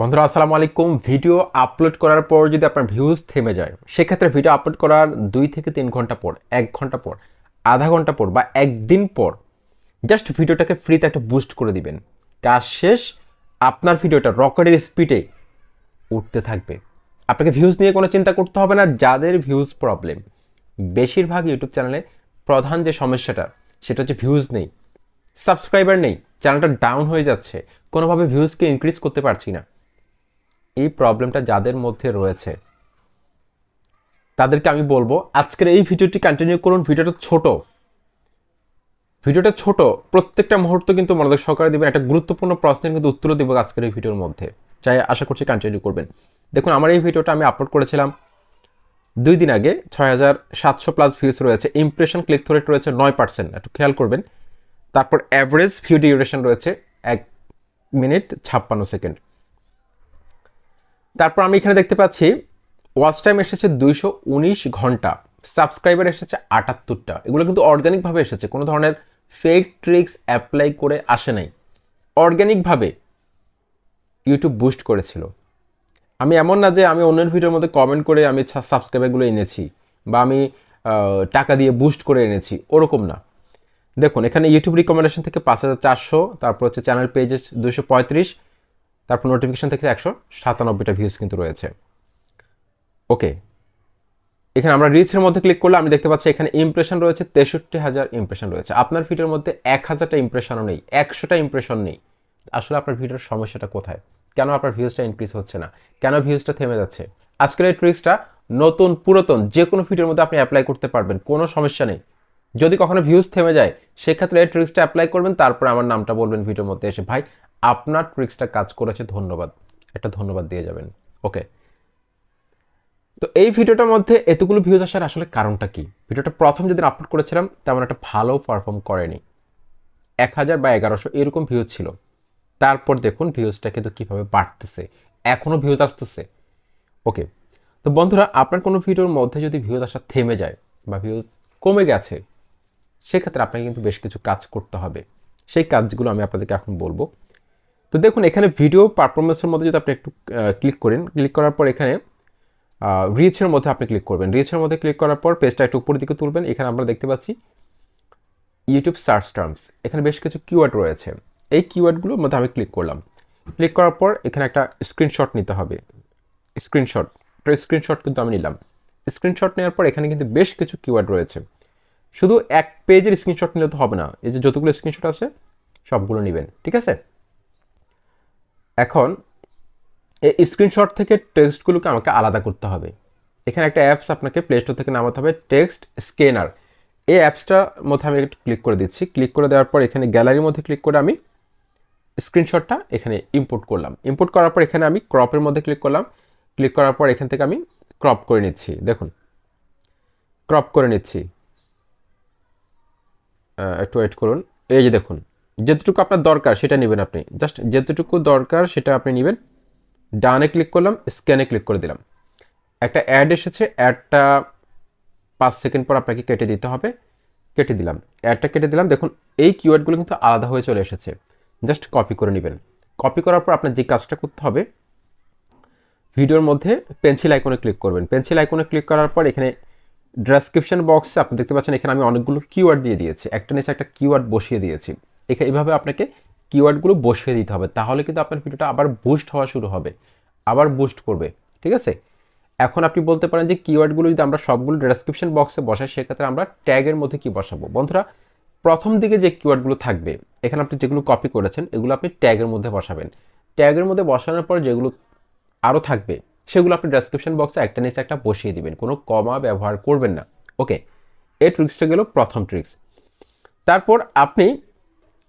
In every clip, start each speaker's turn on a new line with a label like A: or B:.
A: বন্ধুরা আসসালামু আলাইকুম ভিডিও আপলোড করার পর যদি আপনার ভিউজ থেমে যায়, সেক্ষেত্রে ভিডিও আপলোড করার দুই থেকে তিন ঘণ্টা পর, এক ঘণ্টা পর, আধা ঘণ্টা পর বা একদিন পর জাস্ট ভিডিওটাকে ফ্রিতে একটা বুস্ট করে দিবেন। কাজ শেষ, আপনার ভিডিওটা রকেটের স্পিডে উঠতে থাকবে। আপনাকে ভিউজ নিয়ে কোনো চিন্তা করতে হবে না, যাদের ভিউজ প্রবলেম বেশিরভাগ ইউটিউব চ্যানেলে প্রধান যে সমস্যাটা, সেটা হচ্ছে ভিউজ নেই। সাবস্ক্রাইবার নেই চ্যানেলটা ডাউন হয়ে যাচ্ছে। কোনোভাবে ভিউজকে ইনক্রিজ করতে পারছি না। এই প্রবলেমটা যাদের মধ্যে রয়েছে। তাদেরকে আমি বলব, আজকের এই ভিডিওটি কন্টিনিউ করুন। ভিডিওটা ছোট। ভিডিওটা ছোট, প্রত্যেকটা মুহূর্ত কিন্তু মনোযোগ সহকারে দেবেন। একটা গুরুত্বপূর্ণ প্রশ্নের কিন্তু উত্তর দেবো আজকের এই ভিডিওর মধ্যে। চাই আশা করছি কন্টিনিউ করবেন। দেখুন, আমার এই ভিডিওটা আমি আপলোড করেছিলাম দুই দিন আগে। ছয় হাজার সাতশো প্লাস ভিউজ রয়েছে। ইমপ্রেশন ক্লিক রেট রয়েছে নয় পার্সেন্ট একটু খেয়াল করবেন। তারপর অ্যাভারেজ ভিউ ডিউরেশন রয়েছে এক মিনিট ছাপ্পান্ন সেকেন্ড। তারপর আমি এখানে দেখতে পাচ্ছি ওয়াচ টাইম এসেছে দুইশো উনিশ ঘণ্টা সাবস্ক্রাইবার এসেছে আটাত্তরটা। এগুলো কিন্তু অর্গানিকভাবে এসেছে, কোনো ধরনের ফেক ট্রিক্স অ্যাপ্লাই করে আসে নাই। অর্গানিকভাবে ইউটিউব বুস্ট করেছিল। আমি এমন না যে আমি অন্যের ভিডিওর মধ্যে কমেন্ট করে আমি সাবস্ক্রাইবারগুলো এনেছি, বা আমি টাকা দিয়ে বুস্ট করে এনেছি, ওরকম না। দেখুন, এখানে ইউটিউব রিকমেন্ডেশন থেকে পাঁচ হাজার চারশো, তারপর হচ্ছে চ্যানেল পেজেস দুশো পঁয়ত্রিশ তারপর নোটিফিকেশন থেকে একশো সাতানব্বইটা ভিউজ কিন্তু রয়েছে। ওকে এখানে আমরা রিচের মধ্যে ক্লিক করলে আমি দেখতে পাচ্ছি এখানে ইমপ্রেশন রয়েছে, তেষট্টি হাজার ইমপ্রেশন রয়েছে। আপনার ভিডিওর মধ্যে এক হাজারটা ইমপ্রেশনও নেই, একশোটা ইমপ্রেশন নেই। আসলে আপনার ভিডিওর সমস্যাটা কোথায়? কেন আপনার ভিউজটা ইনক্রিজ হচ্ছে না? কেন ভিউজটা থেমে যাচ্ছে? আজকের এই ট্রিক্সটা নতুন, পুরাতন, যে কোনো ভিডিওর মধ্যে আপনি অ্যাপ্লাই করতে পারবেন, কোনো সমস্যা নেই। যদি কখনো ভিউজ থেমে যায়, সেক্ষেত্রে এই ট্রিক্সটা অ্যাপ্লাই করবেন, তারপরে আমার নামটা বলবেন ভিডিওর মধ্যে এসে। ভাই আপনার ট্রিক্সটা কাজ করেছে, ধন্যবাদ। একটা ধন্যবাদ দিয়ে যাবেন। ওকে তো এই ভিডিওটার মধ্যে এতগুলো ভিউজ আসার আসলে কারণটা কি? ভিডিওটা প্রথম যেদিন আপলোড করেছিলাম, তেমন একটা ভালো পারফর্ম করেনি। এক হাজার বা এগারোশো এরকম ভিউজ ছিল। তারপর দেখুন ভিউজটা কিন্তু কীভাবে বাড়তেছে। এখনও ভিউজ আসতেছে। ওকে তো বন্ধুরা, আপনার কোনো ভিডিওর মধ্যে যদি ভিউজ আসা থেমে যায় বা ভিউজ কমে গেছে, সেক্ষেত্রে আপনাকে কিন্তু বেশ কিছু কাজ করতে হবে। সেই কাজগুলো আমি আপনাদেরকে এখন বলব। তো দেখুন, এখানে ভিডিও পারফরমেন্সের মধ্যে যদি আপনি একটু ক্লিক করেন ক্লিক করার পর এখানে রিচের মধ্যে আপনি ক্লিক করবেন। রিচের মধ্যে ক্লিক করার পর পেজটা একটু উপরের দিকে তুলবেন। এখানে আমরা দেখতে পাচ্ছি ইউটিউব সার্চ টার্মস এখানে বেশ কিছু কিওয়ার্ড রয়েছে। এই কিওয়ার্ডগুলোর মধ্যে আমি ক্লিক করলাম। ক্লিক করার পর এখানে একটা স্ক্রিনশট নিতে হবে। স্ক্রিনশট তো স্ক্রিনশট কিন্তু আমি নিলাম। স্ক্রিনশট নেওয়ার পর এখানে কিন্তু বেশ কিছু কিওয়ার্ড রয়েছে। শুধু এক পেজের স্ক্রিনশট নিলে তো হবে না। এই যে যতগুলো স্ক্রিনশট আছে, সবগুলো নেবেন। ঠিক আছে? এখন এই স্ক্রিনশট থেকে টেক্সটগুলোকে আমাকে আলাদা করতে হবে। এখানে একটা অ্যাপস আপনাকে প্লে স্টোর থেকে নামাতে হবে টেক্সট স্ক্যানার এই অ্যাপসটার মধ্যে আমি একটু ক্লিক করে দিচ্ছি। ক্লিক করে দেওয়ার পর এখানে গ্যালারির মধ্যে ক্লিক করে আমি স্ক্রিনশটটা এখানে ইম্পোর্ট করলাম। ইম্পোর্ট করার পর এখানে আমি ক্রপের মধ্যে ক্লিক করলাম। ক্লিক করার পর এখান থেকে আমি ক্রপ করে নিচ্ছি। দেখুন ক্রপ করে নিচ্ছি। একটু ওয়েট করুন। এই যে দেখুন যেতটুকু আপনার দরকার, সেটা নেবেন আপনি। জাস্ট যেতটুকু দরকার, সেটা আপনি নেবেন। ডানে ক্লিক করলাম স্ক্যানে ক্লিক করে দিলাম। একটা অ্যাড এসেছে অ্যাডটা পাঁচ সেকেন্ড পর আপনাকে কেটে দিতে হবে। কেটে দিলাম। অ্যাডটা কেটে দিলাম। দেখুন, এই কিওয়ার্ডগুলো কিন্তু আলাদা হয়ে চলে এসেছে। জাস্ট কপি করে নেবেন। কপি করার পর আপনার যে কাজটা করতে হবে, ভিডিওর মধ্যে পেন্সিল আইকনে ক্লিক করবেন। পেন্সিল আইকনে ক্লিক করার পর এখানে ডেসক্রিপশন বক্সে আপনি দেখতে পাচ্ছেন, এখানে আমি অনেকগুলো কিওয়ার্ড দিয়ে দিয়েছি। একটা নিচে একটা কিওয়ার্ড বসিয়ে দিয়েছি। এইভাবে আপনাকে কিওয়ার্ডগুলো বসিয়ে দিতে হবে। তাহলে কিন্তু আপনার ভিডিওটা আবার বুস্ট হওয়া শুরু হবে। আবার বুস্ট করবে, ঠিক আছে? এখন আপনি বলতে পারেন যে কিওয়ার্ডগুলো যদি আমরা সবগুলো ডেসক্রিপশন বক্সে বসাই, সেক্ষেত্রে আমরা ট্যাগের মধ্যে কি বসাবো? বন্ধুরা, প্রথম দিকে যে কিওয়ার্ডগুলো থাকবে, এখানে আপনি যেগুলো কপি করেছেন, এগুলো আপনি ট্যাগের মধ্যে বসাবেন। ট্যাগের মধ্যে বসানোর পর যেগুলো আরও থাকবে, সেগুলো আপনি ডেসক্রিপশন বক্সে একটা নিচে একটা বসিয়ে দিবেন। কোনো কমা ব্যবহার করবেন না। ওকে এই ট্রিক্সটা গেল প্রথম ট্রিক্স তারপর আপনি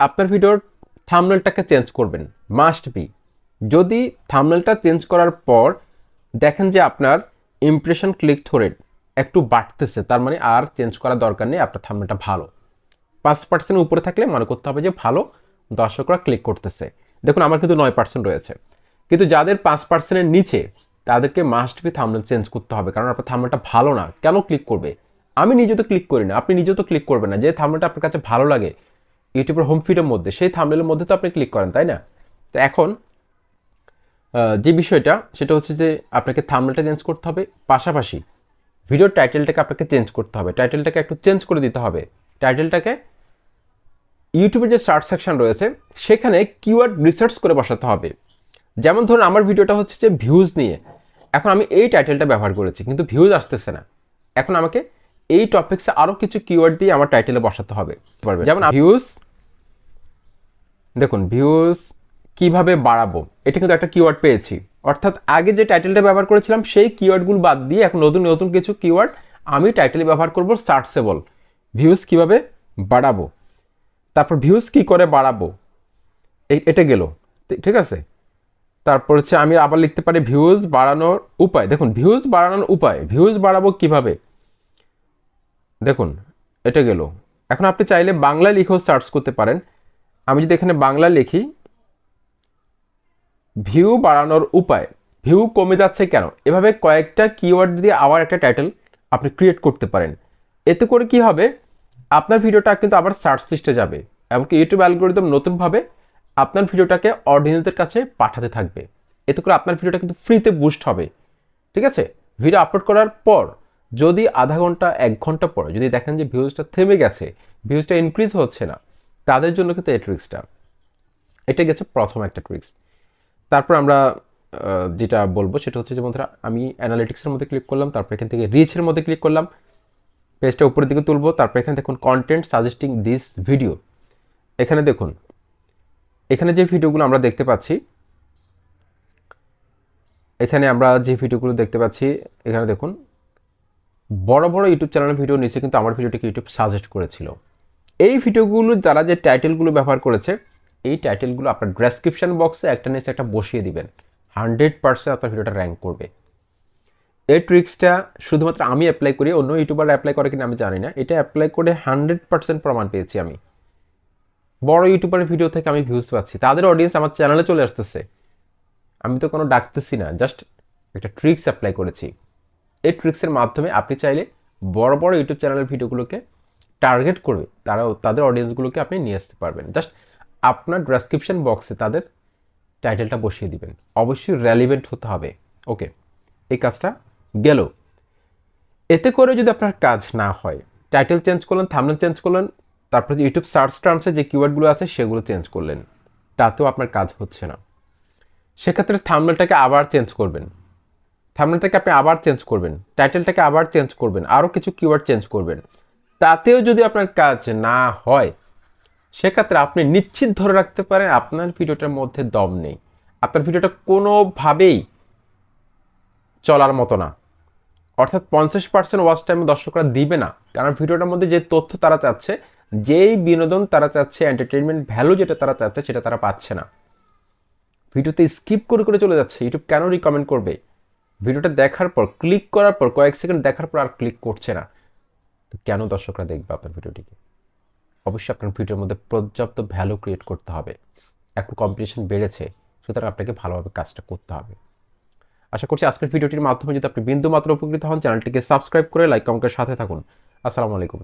A: আপনার ভিডিওর থামনেলটাকে চেঞ্জ করবেন মাস্ট বি যদি থামনেলটা চেঞ্জ করার পর দেখেন যে আপনার ইমপ্রেশন ক্লিক থ্রো একটু বাড়তেছে, তার মানে আর চেঞ্জ করার দরকার নেই, আপনার থামনেলটা ভালো। পাঁচ পার্সেন্টের উপরে থাকলে মনে করতে হবে যে ভালো, দর্শকরা ক্লিক করতেছে। দেখুন, আমার কিন্তু নয় পার্সেন্ট রয়েছে। কিন্তু যাদের পাঁচ পার্সেন্টের নিচে, তাদেরকে মাস্ট বি থামনেল চেঞ্জ করতে হবে, কারণ আপনার থামনেলটা ভালো না। কেন ক্লিক করবে? আমি নিজে তো ক্লিক করি না, আপনি নিজে তো ক্লিক করবেন না। যে থামনেলটা আপনার কাছে ভালো লাগে ইউটিউবের হোম ফিডের মধ্যে, সেই থামনেলের মধ্যে তো আপনি ক্লিক করেন, তাই না? তো এখন যে বিষয়টা, সেটা হচ্ছে যে আপনাকে থামনেলটা চেঞ্জ করতে হবে, পাশাপাশি ভিডিওর টাইটেলটাকে আপনাকে চেঞ্জ করতে হবে টাইটেলটাকে একটু চেঞ্জ করে দিতে হবে। টাইটেলটাকে ইউটিউবের যে সার্চ সেকশন রয়েছে, সেখানে কিওয়ার্ড রিসার্চ করে বসাতে হবে। যেমন ধরুন, আমার ভিডিওটা হচ্ছে যে ভিউজ নিয়ে। এখন আমি এই টাইটেলটা ব্যবহার করেছি, কিন্তু ভিউজ আসতেছে না। এখন আমাকে এই টপিক্সে আরও কিছু কিওয়ার্ড দিয়ে আমার টাইটেলে বসাতে হবে। পারবে। যেমন ভিউজ দেখুন ভিউজ কীভাবে বাড়াবো এটা কিন্তু একটা কিওয়ার্ড পেয়েছি। অর্থাৎ আগে যে টাইটেলটা ব্যবহার করেছিলাম সেই কিওয়ার্ডগুলো বাদ দিয়ে এখন নতুন নতুন কিছু কিওয়ার্ড আমি টাইটেলে ব্যবহার করব সার্চেবল ভিউজ কীভাবে বাড়াবো তারপর ভিউজ কি করে বাড়াবো এই- এটা গেল। ঠিক আছে? তারপর হচ্ছে আমি আবার লিখতে পারি ভিউজ বাড়ানোর উপায়। দেখুন ভিউজ বাড়ানোর উপায় ভিউজ বাড়াবো কীভাবে? দেখুন, এটা গেল। এখন আপনি চাইলে বাংলা লিখেও সার্চ করতে পারেন। আমি যদি এখানে বাংলা লিখি ভিউ বাড়ানোর উপায় ভিউ কমে যাচ্ছে কেন? এভাবে কয়েকটা কিওয়ার্ড দিয়ে আবার একটা টাইটেল আপনি ক্রিয়েট করতে পারেন। এতে করে কি হবে? আপনার ভিডিওটা কিন্তু আবার সার্চ লিস্টে যাবে, এমনকি ইউটিউব অ্যালগোরিদম নতুনভাবে আপনার ভিডিওটাকে অডিয়েন্সদের কাছে পাঠাতে থাকবে। এতে করে আপনার ভিডিওটা কিন্তু ফ্রিতে বুস্ট হবে। ঠিক আছে? ভিডিও আপলোড করার পর যদি আধা ঘণ্টা, এক ঘণ্টা পরে যদি দেখেন যে ভিউজটা থেমে গেছে, ভিউজটা ইনক্রিজ হচ্ছে না, তাদের জন্য কিন্তু এই ট্রিক্সটা এটা গেছে প্রথম একটা ট্রিক্স তারপর আমরা যেটা বলব সেটা হচ্ছে যে বন্ধুরা, আমি অ্যানালিটিক্সের মধ্যে ক্লিক করলাম, তারপর এখান থেকে রিচের মধ্যে ক্লিক করলাম পেজটা উপরের দিকে তুলবো, তারপর এখানে দেখুন কন্টেন্ট সাজেস্টিং দিস ভিডিও এখানে দেখুন, এখানে যে ভিডিওগুলো আমরা দেখতে পাচ্ছি, এখানে আমরা যে ভিডিওগুলো দেখতে পাচ্ছি, এখানে দেখুন বড় বড় ইউটিউব চ্যানেলের ভিডিও নিচে কিন্তু আমার ভিডিওটিকে ইউটিউব সাজেস্ট করেছিল। এই ভিডিওগুলো যারা যে টাইটেলগুলো ব্যবহার করেছে, এই টাইটেলগুলো আপনার ডেসক্রিপশন বক্সে একটা নিচে একটা বসিয়ে দিবেন। হান্ড্রেড পার্সেন্ট আপনার ভিডিওটা র্যাঙ্ক করবে। এই ট্রিক্সটা শুধুমাত্র আমি অ্যাপ্লাই করি, অন্য ইউটিউবার অ্যাপ্লাই করে কিনা আমি জানি না। এটা অ্যাপ্লাই করে হান্ড্রেড পার্সেন্ট প্রমাণ পেয়েছি আমি। বড় ইউটিউবারের ভিডিও থেকে আমি ভিউজ পাচ্ছি। তাদের অডিয়েন্স আমার চ্যানেলে চলে আসতেছে। আমি তো কোনো ডাকতেছি না জাস্ট একটা ট্রিক্স অ্যাপ্লাই করেছি। এই ট্রিক্সের মাধ্যমে আপনি চাইলে বড় বড় ইউটিউব চ্যানেলের ভিডিওগুলোকে টার্গেট করবে তারাও তাদের অডিয়েন্সগুলোকে আপনি নিয়ে আসতে পারবেন। জাস্ট আপনার ডেসক্রিপশন বক্সে তাদের টাইটেলটা বসিয়ে দিবেন। অবশ্যই রেলিভেন্ট হতে হবে। ওকে এই কাজটা গেল। এতে করে যদি আপনার কাজ না হয় টাইটেল চেঞ্জ করলেন থামনেল চেঞ্জ করলেন, তারপরে ইউটিউব সার্চ টার্মসে যে কিওয়ার্ডগুলো আছে, সেগুলো চেঞ্জ করলেন, তাতেও আপনার কাজ হচ্ছে না। সেক্ষেত্রে থামনেলটাকে আবার চেঞ্জ করবেন। থামনেলটাকে আপনি আবার চেঞ্জ করবেন টাইটেলটাকে আবার চেঞ্জ করবেন আরও কিছু কিওয়ার্ড চেঞ্জ করবেন। তাতেও যদি আপনার কাজ না হয়, সেক্ষেত্রে আপনি নিশ্চিত ধরে রাখতে পারেন আপনার ভিডিওটার মধ্যে দম নেই। আপনার ভিডিওটা কোনোভাবেই চলার মতো না। অর্থাৎ পঞ্চাশ পার্সেন্ট ওয়াচ টাইম দর্শকরা দিবে না। কারণ ভিডিওটার মধ্যে যে তথ্য তারা চাচ্ছে, যেই বিনোদন তারা চাচ্ছে এন্টারটেনমেন্ট ভ্যালু যেটা তারা চাচ্ছে, সেটা তারা পাচ্ছে না। ভিডিওতে স্কিপ করে করে চলে যাচ্ছে ইউটিউব কেন রিকমেন্ড করবে? ভিডিওটা দেখার পর ক্লিক করার পর, কয়েক সেকেন্ড দেখার পর আর ক্লিক করছে না। তো কেন দর্শকরা দেখবে আপনার ভিডিওটিকে? অবশ্যই আপনার ভিডিওর মধ্যে পর্যাপ্ত ভ্যালু ক্রিয়েট করতে হবে। এখন কম্পিটিশন বেড়েছে, সুতরাং আপনাকে ভালোভাবে কাজটা করতে হবে। আশা করছি আজকের ভিডিওটির মাধ্যমে যদি আপনি বিন্দু মাত্র উপকৃত হন চ্যানেলটিকে সাবস্ক্রাইব করে লাইক কমেন্টের সাথে থাকুন। আসসালামু আলাইকুম।